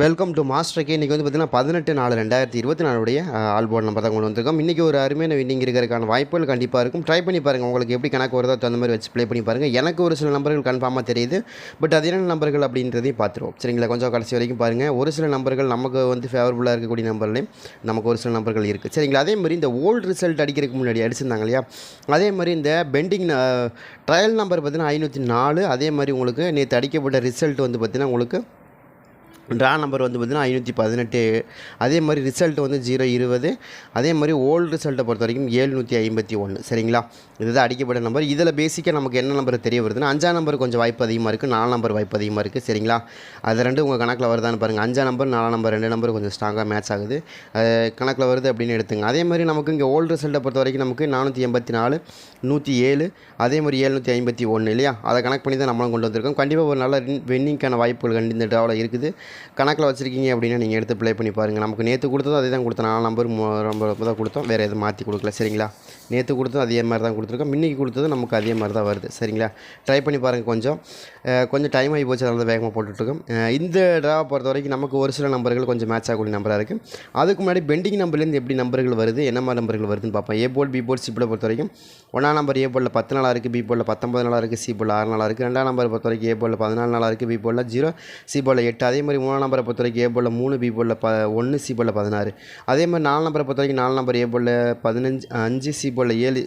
Welcome to master K இன்றைக்கி வந்து பார்த்தீங்கன்னா பதினெட்டு நாலு ரெண்டாயிரத்தி இருபத்தி நாலுடைய ஆல்போர்ட் நம்பர் தான் கொண்டு வந்திருக்கோம். இன்றைக்கி ஒரு அருமையான வின்னிங் இருக்கிறதுக்கான வாய்ப்புகள் கண்டிப்பாக இருக்கும். ட்ரை பண்ணி பாருங்கள் உங்களுக்கு எப்படி கணக்கு வருதோ அந்த மாதிரி வச்சு ப்ளே பண்ணி பாருங்கள் எனக்கு ஒரு சில நம்பர்கள் கன்ஃபார்மாக தெரியுது. பட் அது என்ன நம்பர்கள் அப்படின்றதையும் பார்த்துருவோம். சரிங்களா? கொஞ்சம் கடைசி வரைக்கும் பாருங்கள் ஒரு சில நம்பர்கள் நமக்கு வந்து ஃபேவரபுளாக இருக்கக்கூடிய நம்பர்லேயும் நமக்கு ஒரு சில நம்பர்கள் இருக்குது சரிங்களா? அதே மாதிரி இந்த ஓல்டு ரிசல்ட் அடிக்கிறதுக்கு முன்னாடி அடிச்சிருந்தாங்க இல்லையா? அதே மாதிரி இந்த பெண்டிங் ட்ரையல் நம்பர் பார்த்தீங்கன்னா ஐநூற்றி நாலு. அதே மாதிரி உங்களுக்கு நேற்று அடிக்கப்பட்ட ரிசல்ட் வந்து பார்த்தீங்கன்னா உங்களுக்கு ட்ரா நம்பர் வந்து பார்த்திங்கன்னா ஐநூற்றி பதினெட்டு. அதே மாதிரி ரிசல்ட் வந்து ஜீரோ இருபது. அதே மாதிரி ஓல்டு ரிசல்ட்டை பொறுத்த வரைக்கும் ஏழ்நூற்றி ஐம்பத்தி ஒன்று. சரிங்களா? இதுதான் அடிக்கப்பட்ட நம்பர் இதில் பேசிக்காக நமக்கு என்ன நம்பர் தெரிய வருதுன்னா அஞ்சாம் நம்பர் கொஞ்சம் வாய்ப்பு அதிகமாக இருக்குது நாலு நம்பர் வாய்ப்பு அதிகமாக இருக்குது சரிங்களா? அது ரெண்டு உங்கள் கணக்கில் வருதான்னு பாருங்கள் அஞ்சாம் நம்பர் நாலாம் நம்பர் ரெண்டு நம்பர் கொஞ்சம் ஸ்ட்ராங்காக மேட்ச் ஆகுது. கணக்கில் வருது அப்படின்னு எடுத்துங்க. அதே மாதிரி நமக்கு இங்கே ஓல்டு ரிசல்ட்டை பொறுத்த வரைக்கும் நமக்கு நானூற்றி எண்பத்தி நாலு நூற்றி ஏழு அதே மாதிரி ஏழ்நூற்றி ஐம்பத்தி ஒன்று இல்லையா? அதை கணக்கு பண்ணி தான் நம்மளும் கொண்டு வந்திருக்கோம். கண்டிப்பாக ஒரு நல்ல வின்னிங்கான வாய்ப்புகள் கண்டி இந்த ட்ராவில் இருக்குது. கணக்கில் வச்சுருக்கீங்க அப்படின்னா நீங்கள் எடுத்து ப்ளே பண்ணி பாருங்கள் நமக்கு நேற்று கொடுத்ததும் அதே தான் கொடுத்தோம் நாலு நம்பர் ரொம்ப ரொம்ப தான் கொடுத்தோம். வேறு எதுவும் மாற்றி கொடுக்கல. சரிங்களா? நேற்று கொடுத்ததும் அதே மாதிரி தான் கொடுத்துருக்கோம். இன்றைக்கி கொடுத்ததும் நமக்கு அதே மாதிரி தான் வருது. சரிங்களா? ட்ரை பண்ணி பாருங்கள் கொஞ்சம். கொஞ்சம் டைம் ஆகி போச்சு. அதனால வேகமாக போட்டுட்ருக்கோம். இந்த ட்ராவை பொறுத்த வரைக்கும் நமக்கு ஒரு சில நம்பர்கள் கொஞ்சம் மேட்ச் ஆகக்கூடிய நம்பராக இருக்குது அதுக்கு முன்னாடி பெண்டிங் நம்பர்லேருந்து எப்படி நம்பர்கள் வருது என்ன மாதிரி நம்பர்கள் வருதுன்னு பார்ப்போம். ஏ போல் பி போல் சி பொறுத்த வரைக்கும் ஒன்றாம் நம்பர் ஏ போலில் பத்து நாளாக இருக்குது பி போலில் பத்தொம்பது நாளாக இருக்குது சி போலில் ஆறு நாளாக இருக்குது ரெண்டாம் நம்பர் பொறுத்த வரைக்கும் ஏ போலில் பதினாலு நாளாக இருக்குது பி போலில் ஜீரோ சி போலில் எட்டு. அதே மாதிரி மூணாம் நம்பரை பொறுத்த வரைக்கும் ஏ போலில் மூணு பி போலில் ப ஒன்று சி போலில் பதினாறு. அதே மாதிரி நாலு நம்பரை பொறுத்த வரைக்கும் நாலு நம்பர் ஏ போலில் பதினஞ்சு அஞ்சு சி போலில் ஏழு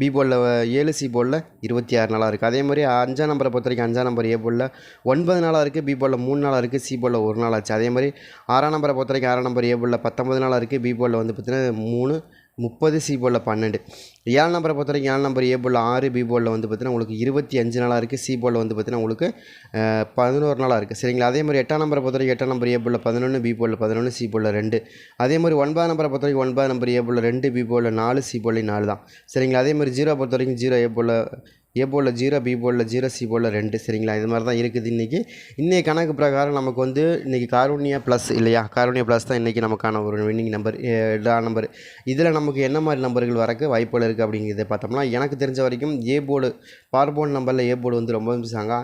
பி போலில் ஏழு சி போலில் இருபத்தி ஆறு நாளாக இருக்குது அதே மாதிரி அஞ்சாம் நம்பரை பொறுத்த வரைக்கும் அஞ்சாம் நம்பர் ஏ போலில் ஒன்பது நாளாக இருக்குது பி போலில் மூணு நாளாக இருக்குது சி போலில் ஒரு நாள் ஆச்சு. அதே மாதிரி ஆறாம் நம்பரை பொறுத்த வரைக்கும் ஆறாம் நம்பர் ஏ போலில் பத்தொம்பது நாளாக இருக்குது பி போலில் வந்து பார்த்தீங்கன்னா மூணு முப்பது சி போலில் பன்னெண்டு. ஏழு நம்பரை பொறுத்த வரைக்கும் ஏழு நம்பர் ஏ போலில் ஆறு பி போலில் வந்து பார்த்தீங்கன்னா உங்களுக்கு இருபத்தி அஞ்சு நாளாக இருக்குது. சி போலில் வந்து பார்த்தீங்கன்னா உங்களுக்கு பதினோரு நாளாக இருக்குது. சரிங்களா? அதே மாதிரி எட்டாம் நம்பரை பொறுத்த வரைக்கும் எட்டாம் நம்பர் ஏ போலில் பதினொன்று பி போலில் பதினொன்று சி போலில் ரெண்டு. அதே மாதிரி ஒன்பதாம் நம்பரை பொறுத்த வரைக்கும் ஒன்பதாம் நம்பர் ஏ போலில் ரெண்டு பி போலில் நாலு சி போலில் நாலு தான். சரிங்களா? அதே மாதிரி ஜீரோ பொறுத்த வரைக்கும் ஜீரோ ஏ போலில் ஏ போலில் ஜீரோ பி போலில் ஜீரோ சி போலில் ரெண்டு சரிங்களா? இது மாதிரி தான் இருக்குது இன்றைக்கி இன்றைக்கி கணக்கு பிரகாரம் நமக்கு வந்து இன்றைக்கி காரூணியா ப்ளஸ் இல்லையா? காரூணியா ப்ளஸ் தான் இன்றைக்கி நமக்கான ஒரு வின்னிங் நம்பர் டா நம்பர் இதில் நமக்கு என்ன மாதிரி நம்பர்கள் வரக்கு வாய்ப்புகள் இருக்குது அப்படிங்கிறத பார்த்தோம்னா எனக்கு தெரிஞ்ச வரைக்கும் ஏ போர்டு பார்போர்டு நம்பரில் ஏ போர்டு வந்து ரொம்ப சாங்கா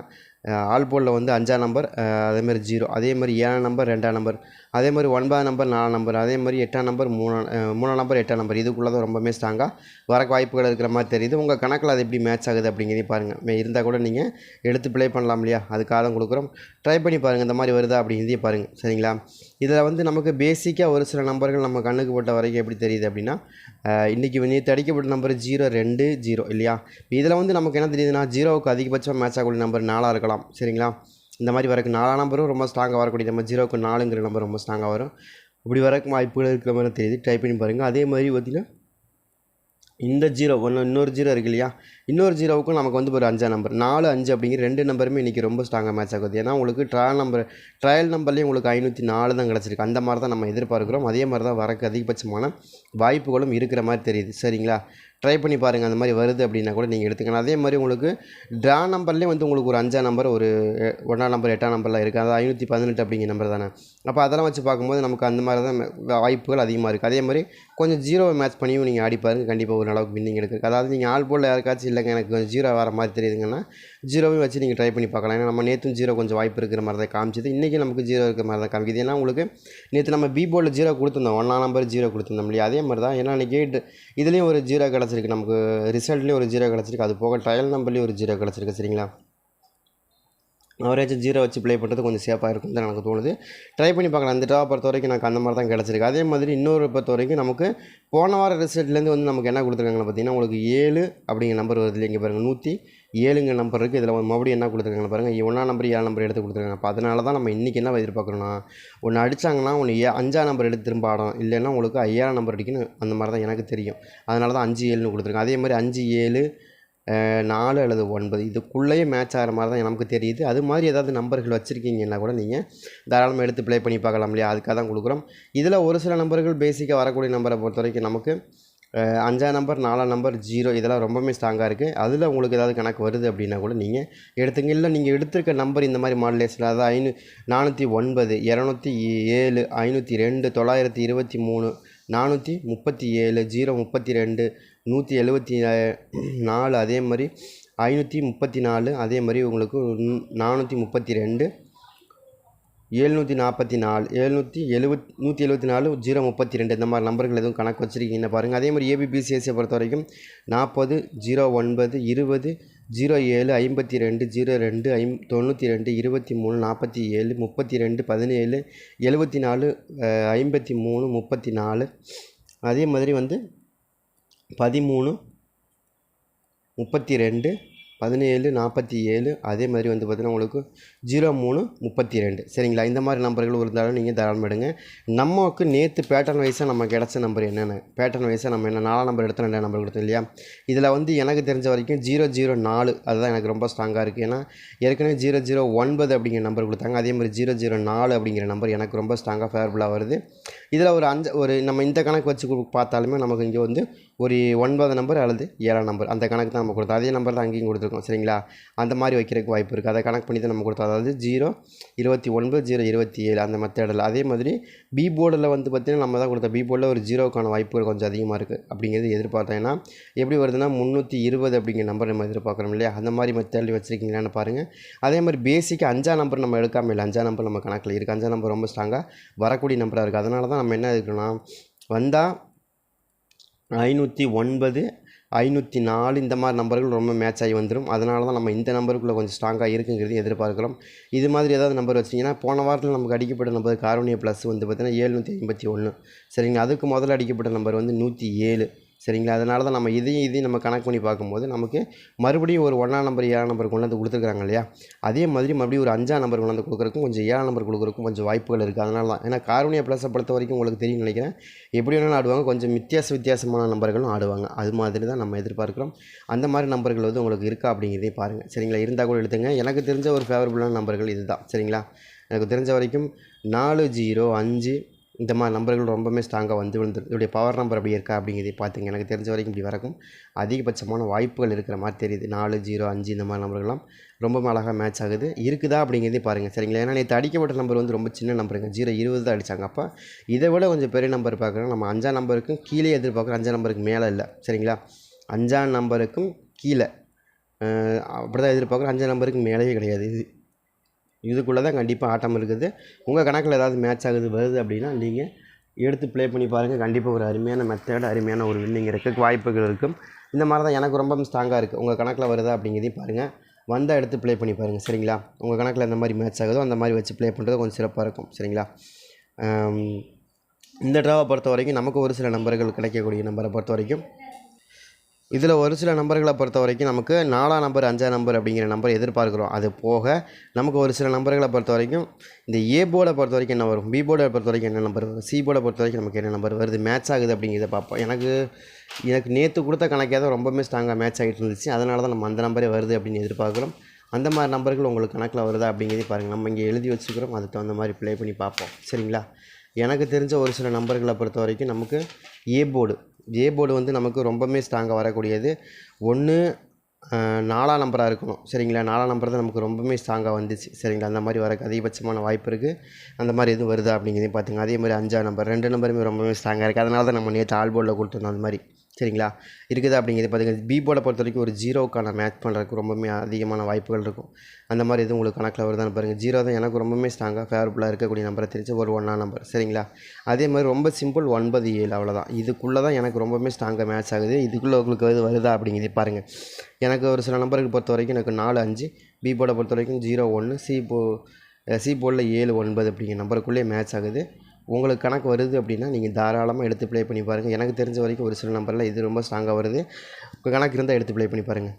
ஆல் போர்டில் வந்து அஞ்சாம் நம்பர் அதேமாதிரி ஜீரோ அதே மாதிரி ஏழாம் நம்பர் ரெண்டாம் நம்பர் அதே மாதிரி ஒன்பதாம் நம்பர் நாலாம் நம்பர் அதே மாதிரி எட்டாம் நம்பர் மூணாம் மூணாம் நம்பர் எட்டாம் நம்பர். இதுக்குள்ளே தான் ரொம்பவே ஸ்ட்ராங்காக வரக்கு வாய்ப்புகள் இருக்கிற மாதிரி தெரியுது. உங்கள் கணக்கில் அது எப்படி மேட்ச் ஆகுது அப்படிங்கிறதையும் பாருங்கள் இருந்தால் கூட நீங்கள் எடுத்து ப்ளே பண்ணலாம் இல்லையா? அதுக்காக தான் கொடுக்குறோம். ட்ரை பண்ணி பாருங்கள் இந்த மாதிரி வருதா அப்படிங்கிறதையும் பாருங்கள் சரிங்களா? இதில் வந்து நமக்கு பேசிக்காக ஒரு சில நம்பர்கள் நம்ம கண்ணுக்கு போட்ட வரைக்கும் எப்படி தெரியுது அப்படின்னா இன்றைக்கி நேற்று அடிக்கப்பட்ட நம்பர் ஜீரோ ரெண்டு ஜீரோ இல்லையா? இதில் வந்து நமக்கு என்ன தெரியுதுன்னா ஜீரோவுக்கு அதிகபட்சம் மேட்ச் ஆகக்கூடிய நம்பர் நாலாக இருக்கலாம். சரிங்களா? இந்த மாதிரி வரக்கு நாலாம் நம்பரும் ரொம்ப ஸ்ட்ராங்காக வரக்கூடிய நம்ம ஜீரோக்கு நாலுங்கிற நம்பர் ரொம்ப ஸ்ட்ராங்காக வரும். இப்படி வரக்கு வாய்ப்புகள் இருக்கிற மாதிரி தெரியுது. டைப் பண்ணி பாருங்கள் அதே மாதிரி பார்த்திங்கன்னா இந்த ஜீரோ ஒன்று இன்னொரு ஜீரோ இருக்கு இல்லையா? இன்னொரு ஜீரோவுக்கும் நமக்கு வந்து ஒரு அஞ்சாம் நம்பர். நாலு அஞ்சு அப்படிங்கிற ரெண்டு நம்பருமே இன்றைக்கி ரொம்ப ஸ்ட்ராங்காக மேட்ச் ஆகுது. ஏன்னா உங்களுக்கு ட்ரையல் நம்பர் ட்ரையல் நம்பர்லேயும் உங்களுக்கு ஐநூற்றி நாலு தான் கிடச்சிருக்கு. அந்த மாதிரி தான் நம்ம எதிர்பார்க்குறோம். அதே மாதிரி தான் வரக்கு அதிகபட்சமான வாய்ப்புகளும் இருக்கிற மாதிரி தெரியுது. சரிங்களா? ட்ரை பண்ணி பாருங்கள் அந்த மாதிரி வருது அப்படின்னா கூட நீங்கள் எடுத்துக்கலாம். அதே மாதிரி உங்களுக்கு ட்ரா நம்பர்லேயும் வந்து உங்களுக்கு ஒரு அஞ்சாம் நம்பர் ஒரு ஒன்றாம் நம்பர் எட்டாம் நம்பர்லாம் இருக்குது அது ஐநூற்றி பதினெட்டு அப்படிங்கிற நம்பர் தானே. அப்போ அதெல்லாம் வச்சு பார்க்கும்போது நமக்கு அந்த மாதிரி தான் வாய்ப்புகள் அதிகமாக இருக்குது அதே மாதிரி கொஞ்சம் ஜீரோவை மேட்ச் பண்ணியும் நீங்கள் ஆடி பாருங்கள் கண்டிப்பாக ஒரு அளவுக்கு வின்னிங் எடுக்குது அதாவது நீங்கள் ஆள் போல் யாருக்காச்சும் இல்லைங்க எனக்கு கொஞ்சம் ஜீரோ வர மாதிரி தெரியுதுங்கன்னா ஜீரோவையும் வச்சு நீங்கள் ட்ரை பண்ணி பார்க்கலாம். ஏன்னா நம்ம நேற்றும் ஜீரோ கொஞ்சம் வாய்ப்பு இருக்கிற மாதிரி தான் காமிச்சிது. இன்றைக்கி நமக்கு ஜீரோ இருக்கிற மாதிரி தான் காமிக்குது. ஏன்னா உங்களுக்கு நேற்று நம்ம பி போர்டில் ஜீரோ கொடுத்துருந்தோம். ஒன்றாம் நம்பர் ஜீரோ கொடுத்துருந்தோம் இல்லையா? அதே மாதிரி தான். ஏன்னா இன்றைக்கி இதுலேயும் ஒரு ஜீரோ கிடச்சிருக்கு. நமக்கு ரிசல்ட்லேயும் ஒரு ஜீரோ கிடச்சிருக்கு. அது போக ட்ரையல் நம்பர்லேயும் ஒரு ஜீரோ கிடச்சிருக்கு. சரிங்களா? அவரேஜ் ஜீரோ வச்சு ப்ளே பண்ணுறது கொஞ்சம் சேஃபாக இருக்கும் தான் எனக்கு தோணுது. ட்ரை பண்ணி பார்க்கலாம். அந்த ட்ராவை பொறுத்த வரைக்கும் எனக்கு அந்த மாதிரி தான் கிடச்சிருக்கு. அதே மாதிரி இன்னொரு பொறுத்த வரைக்கும் நமக்கு போன வார ரிசல்ட்லேருந்து வந்து நமக்கு என்ன கொடுத்துருக்காங்க பார்த்தீங்கன்னா உங்களுக்கு ஏழு அப்படிங்கிற நம்பர் வருது இல்லைங்க இங்கே பாருங்கள் நூற்றி ஏழுங்க நம்பர் இருக்குது இதில் மறுபடியும் என்ன கொடுத்துருக்காங்க பாருங்கள் ஒன்றா நம்பர் ஏழு நம்பர் எடுத்து கொடுத்துருக்காங்க. அப்போ அதனால தான் நம்ம இன்றைக்கி என்ன எதிர்பார்க்குறோன்னா ஒன்று அடித்தாங்கன்னா ஒன்று ஏ அஞ்சாம் நம்பர் எடுத்து திரும்ப ஆடும் இல்லைன்னா உங்களுக்கு ஐயாயிரம் நம்பர் அடிக்கணும். அந்த மாதிரி தான் எனக்கு தெரியும். அதனால தான் அஞ்சு ஏழுன்னு கொடுத்துருக்காங்க. அதே மாதிரி அஞ்சு ஏழு நாலு அல்லது ஒன்பது இதுக்குள்ளேயே மேட்ச் ஆகிற மாதிரி தான் நமக்கு தெரியுது. அது மாதிரி ஏதாவது நம்பர்கள் வச்சுருக்கீங்கன்னா கூட நீங்கள் தாராளமாக எடுத்து ப்ளே பண்ணி பார்க்கலாம் இல்லையா? அதுக்காக தான் கொடுக்குறோம். இதில் ஒரு சில நம்பர்கள் பேசிக்காக வரக்கூடிய நம்பரை பொறுத்த வரைக்கும் நமக்கு அஞ்சாம் நம்பர் நாலாம் நம்பர் ஜீரோ இதெல்லாம் ரொம்பவுமே ஸ்ட்ராங்காக இருக்குது அதில் உங்களுக்கு ஏதாவது கணக்கு வருது அப்படின்னா கூட நீங்கள் எடுத்துங்க. இல்லை நீங்கள் எடுத்திருக்க நம்பர் இந்த மாதிரி மாடலேஷன் அதாவது ஐநூ நானூற்றி ஒன்பது இரநூத்தி ஏழு ஐநூற்றி ரெண்டு தொள்ளாயிரத்தி இருபத்தி மூணு நானூற்றி முப்பத்தி ஏழு ஜீரோ முப்பத்தி ரெண்டு நூற்றி எழுபத்தி நாலு அதே மாதிரி ஐநூற்றி முப்பத்தி நாலு அதே மாதிரி உங்களுக்கு நானூற்றி முப்பத்தி ரெண்டு எழுநூற்றி நாற்பத்தி நாலு எழுநூற்றி எழுவத் நூற்றி எழுபத்தி நாலு ஜீரோ முப்பத்தி ரெண்டு. இந்த மாதிரி நம்பர்கள் எதுவும் கணக்கு வச்சுருக்கீங்கன்னு பாருங்கள் அதே மாதிரி ஏபிபிசிஎஸ்சியை பொறுத்த வரைக்கும் நாற்பது ஜீரோ ஒன்பது இருபது ஜீரோ ஏழு ஐம்பத்தி ரெண்டு ஜீரோ ரெண்டு ஐம் தொண்ணூற்றி ரெண்டு இருபத்தி மூணு நாற்பத்தி ஏழு முப்பத்தி ரெண்டு பதினேழு எழுபத்தி நாலு ஐம்பத்தி மூணு முப்பத்தி நாலு. அதே மாதிரி வந்து பதிமூணு முப்பத்தி ரெண்டு பதினேழு நாற்பத்தி ஏழு அதே மாதிரி வந்து பார்த்திங்கன்னா உங்களுக்கு ஜீரோ மூணு முப்பத்தி ரெண்டு. சரிங்களா? இந்த மாதிரி நம்பர்கள் இருந்தாலும் நீங்கள் தாராளமாக எடுங்க. நமக்கு நேற்று பேட்டர்ன் வைஸாக நம்ம கிடச்ச நம்பர் என்னென்ன? பேட்டர்ன் வைஸாக நம்ம என்ன? நாலாம் நம்பர் எடுத்தோம் ரெண்டாம் நம்பர் கொடுத்தோம் இல்லையா? இதில் வந்து எனக்கு தெரிஞ்ச வரைக்கும் ஜீரோ ஜீரோ நாலு அதுதான் எனக்கு ரொம்ப ஸ்ட்ராங்காக இருக்குது ஏன்னா ஏற்கனவே ஜீரோ ஜீரோ ஒன்பது அப்படிங்கிற நம்பர் கொடுத்தாங்க. அதே மாதிரி ஜீரோ ஜீரோ நாலு அப்படிங்கிற நம்பர் எனக்கு ரொம்ப ஸ்ட்ராங்காக ஃபேவரபுளாக வருது. இதில் ஒரு அஞ்சு ஒரு நம்ம இந்த கணக்கு வச்சு பார்த்தாலுமே நமக்கு இங்கே வந்து ஒரு ஒன்பது நம்பர் அல்லது ஏழாம் நம்பர் அந்த கணக்கு தான் நம்ம கொடுத்தோம். அதே நம்பர் தான் அங்கேயும் கொடுத்துருக்கோம். சரிங்களா? அந்த மாதிரி வைக்கிறதுக்கு வாய்ப்பு இருக்குது அதை கணக்கு பண்ணி தான் நம்ம கொடுத்தோம். அதாவது ஜீரோ இருபத்தி ஒன்பது ஜீரோ இருபத்தி ஏழு அந்த மெத்தடில் அதே மாதிரி பி போர்டில் வந்து பார்த்திங்கன்னா நம்ம தான் கொடுத்தோம். பி போர்டில் ஒரு ஜீரோக்கான வாய்ப்புகள் கொஞ்சம் அதிகமாக இருக்குது அப்படிங்கிறது எதிர்பார்த்தேன் ஏன்னா எப்படி வருதுன்னா முந்நூற்றி இருபது அப்படிங்கிற நம்பர் நம்ம எதிர்பார்க்குறோம் இல்லையா? அந்த மாதிரி மெத்தடில் வச்சுருக்கீங்களான்னு பாருங்கள் அதே மாதிரி பேசிக் அஞ்சாம் நம்பர் நம்ம எடுக்காமல் இல்லை. அஞ்சாம் நம்பர் நம்ம கணக்கில் இருக்குது அஞ்சாம் நம்பர் ரொம்ப ஸ்ட்ராங்காக வரக்கூடிய நம்பராக இருக்குது அதனால தான் நம்ம என்ன இருக்குன்னா வந்தால் ஐநூற்றி ஒன்பது ஐநூற்றி நாலு இந்த மாதிரி நம்பர்கள் ரொம்ப மேட்ச் ஆகி வந்துடும் அதனால தான் நம்ம இந்த நம்பருக்குள்ளே கொஞ்சம் ஸ்ட்ராங்காக இருக்குங்கிறது எதிர்பார்க்குறோம். இது மாதிரி ஏதாவது நம்பர் வச்சிங்கன்னா போன வாரத்தில் நமக்கு அடிக்கப்பட்ட நம்பர் கார்வனிய ப்ளஸ் வந்து பார்த்திங்கன்னா ஏழ்நூற்றி ஐம்பத்தி ஒன்று சரிங்களா? அதுக்கு முதல்ல அடிக்கப்பட்ட நம்பர் வந்து நூற்றி ஏழு. சரிங்களா? அதனால தான் நம்ம இதையும் இதையும் நம்ம கணக்கு பண்ணி பார்க்கும்போது நமக்கு மறுபடியும் ஒரு ஒன்றாம் நம்பர் ஏழாம் நம்பர் கொண்டு வந்து கொடுத்துருக்காங்க இல்லையா? அதே மாதிரி மறுபடியும் ஒரு அஞ்சாம் நம்பர் கொண்டு வந்து கொடுக்குறக்கும் கொஞ்சம் ஏழாம் நம்பர் கொடுக்குறக்கும் கொஞ்சம் வாய்ப்புகள் இருக்குது அதனால தான். ஏன்னா காரோனியா ப்ளஸை பொறுத்த வரைக்கும் உங்களுக்கு தெரியும் நினைக்கிறேன். எப்படி வேணாலும் ஆடுவாங்க. கொஞ்சம் வித்தியாச வித்தியாசமான நம்பர்களும் ஆடுவாங்க. அது மாதிரி தான் நம்ம எதிர்பார்க்குறோம். அந்த மாதிரி நம்பர்கள் வந்து உங்களுக்கு இருக்கா அப்படிங்கிறதையும் பாருங்கள் சரிங்களா? இருந்தால் கூட எடுத்துங்க. எனக்கு தெரிஞ்ச ஒரு ஃபேவரபுளான நம்பர்கள் இதுதான். சரிங்களா? எனக்கு தெரிஞ்ச வரைக்கும் நாலு ஜீரோ அஞ்சு இந்த மாதிரி நம்பர்கள் ரொம்பவுமே ஸ்ட்ராங்காக வந்து விழுந்துரும் இதோடைய பவர் நம்பர் அப்படி இருக்கா அப்படிங்கிறதே பார்த்துங்க. எனக்கு தெரிஞ்ச வரைக்கும் இப்படி வரக்கும் அதிகபட்சமான வாய்ப்புகள் இருக்கிற மாதிரி தெரியுது. நாலு ஜீரோ அஞ்சு இந்த மாதிரி நம்பர்கள்லாம் ரொம்ப அழகாக மேட்ச் ஆகுது. இருக்குதா அப்படிங்கிறதையும் பாருங்கள் சரிங்களா? ஏன்னா நேற்று அடிக்கப்பட்ட நம்பர் வந்து ரொம்ப சின்ன நம்பருங்க ஜீரோ இருபது தான் அடித்தாங்க அப்போ இதை விட கொஞ்சம் பெரிய நம்பர் பார்க்குறோம் நம்ம அஞ்சாம் நம்பருக்கும் கீழே எதிர்பார்க்குறோம் அஞ்சாம் நம்பருக்கு மேலே இல்லை. சரிங்களா? அஞ்சாம் நம்பருக்கும் கீழே. அப்படி தான் எதிர்பார்க்குறோம் அஞ்சாம் நம்பருக்கு மேலேயே கிடையாது. இது இதுக்குள்ளே தான் கண்டிப்பாக ஆட்டம் இருக்குது. உங்கள் கணக்கில் ஏதாவது மேட்ச் ஆகுது வருது அப்படின்னா நீங்கள் எடுத்து ப்ளே பண்ணி பாருங்கள் கண்டிப்பாக ஒரு அருமையான மெத்தட் அருமையான ஒரு வின்னிங் இருக்குது வாய்ப்புகள் இருக்கும். இந்த மாதிரி தான் எனக்கு ரொம்ப ஸ்ட்ராங்காக இருக்குது உங்கள் கணக்கில் வருதா அப்படிங்கிறதையும் பாருங்கள் வந்தால் எடுத்து ப்ளே பண்ணி பாருங்கள் சரிங்களா? உங்கள் கணக்கில் எந்த மாதிரி மேட்ச் ஆகுதோ அந்த மாதிரி வச்சு ப்ளே பண்ணுறது கொஞ்சம் சிறப்பாக இருக்கும். சரிங்களா? இந்த ட்ராவை பொறுத்த வரைக்கும் நமக்கு ஒரு சில நம்பர்கள் கிடைக்கக்கூடிய நம்பரை பொறுத்த வரைக்கும் இதில் ஒரு சில நம்பர்களை பொறுத்த வரைக்கும் நமக்கு நாலாம் நம்பர் அஞ்சாம் நம்பர் அப்படிங்கிற நம்பர் எதிர்பார்க்குறோம். அது போக நமக்கு ஒரு சில நம்பர்களை பொறுத்த வரைக்கும் இந்த ஏ போர்டை பொறுத்த வரைக்கும் என்ன வரும்? பி போர்டை பொறுத்த வரைக்கும் என்ன நம்பர் வரும் சி போர்டை பொறுத்த வரைக்கும் நமக்கு என்ன நம்பர் வருது? மேட்ச் ஆகுது அப்படிங்கிறத பார்ப்போம். எனக்கு எனக்கு நேற்று கொடுத்த கணக்கே தான் ரொம்பவுமே ஸ்ட்ராங்காக மேட்ச் ஆகிட்டு இருந்துச்சு. அதனால தான் நம்ம அந்த நம்பரே வருது அப்படின்னு எதிர்பார்க்குறோம். அந்த மாதிரி நம்பர்கள் உங்களுக்கு கணக்கில் வருதா அப்படிங்கிறதே பாருங்கள் நம்ம இங்கே எழுதி வச்சுக்கிறோம். அதுக்கு தகுந்த மாதிரி ப்ளே பண்ணி பார்ப்போம். சரிங்களா? எனக்கு தெரிஞ்ச ஒரு சில நம்பர்களை பொறுத்த வரைக்கும் நமக்கு ஏ போர்டு ஏ போர்டு வந்து நமக்கு ரொம்பவுமே ஸ்ட்ராங்காக வரக்கூடியது. ஒன்று நாலாம் நம்பராக இருக்கணும். சரிங்களா? நாலாம் நம்பர் தான் நமக்கு ரொம்பவுமே ஸ்ட்ராங்காக வந்துச்சு. சரிங்களா? அந்த மாதிரி வரக்கு அதிகபட்சமான வாய்ப்பு இருக்குது அந்த மாதிரி எதுவும் வருதா அப்படிங்கிறதையும் பார்த்துங்க அதே மாதிரி அஞ்சாம் நம்பர் ரெண்டு நம்பருமே ரொம்பவே ஸ்ட்ராங்காக இருக்குது அதனால தான் நம்ம நேற்று ஆல் போர்டில் கொடுத்துருந்தோம் அந்த மாதிரி. சரிங்களா? இருக்குது அப்படிங்கிறது பார்த்திங்கன்னா பி போர்டை பொறுத்த வரைக்கும் ஒரு ஜீரோக்கான மேட்ச் பண்ணுறதுக்கு ரொம்பவுமே அதிகமான வாய்ப்புகள் இருக்கும். அந்த மாதிரி எதுவும் உங்களுக்கு கணக்கில் வருதான்னு பாருங்கள் ஜீரோ தான் எனக்கு ரொம்பவுமே ஸ்ட்ராங்காக ஃபேவரபுளாக இருக்கக்கூடிய நம்பரை தெரிஞ்சு ஒரு ஒன்றா நம்பர் சரிங்களா? அதே மாதிரி ரொம்ப சிம்பிள் ஒன்பது ஏழு அவ்வளோதான் இதுக்குள்ளே தான் எனக்கு ரொம்பவுமே ஸ்ட்ராங்காக மேட்ச் ஆகுது. இதுக்குள்ளே உங்களுக்கு இது வருதா அப்படிங்கிறது பாருங்கள் எனக்கு ஒரு சில நம்பருக்கு பொறுத்த வரைக்கும் எனக்கு நாலு அஞ்சு பி போர்டை பொறுத்த வரைக்கும் ஜீரோ ஒன்று சி போ சி போர்டில் ஏழு ஒன்பது அப்படிங்கிற நம்பருக்குள்ளேயே மேட்ச் ஆகுது. உங்களுக்கு கணக்கு வருது அப்படின்னா நீங்கள் தாராளமாக எடுத்து ப்ளே பண்ணி பாருங்கள் எனக்கு தெரிஞ்ச வரைக்கும் ஒரு சில நம்பரில் இது ரொம்ப ஸ்ட்ராங்காக வருது. உங்கள் கணக்கு இருந்தால் எடுத்து ப்ளே பண்ணி பாருங்கள்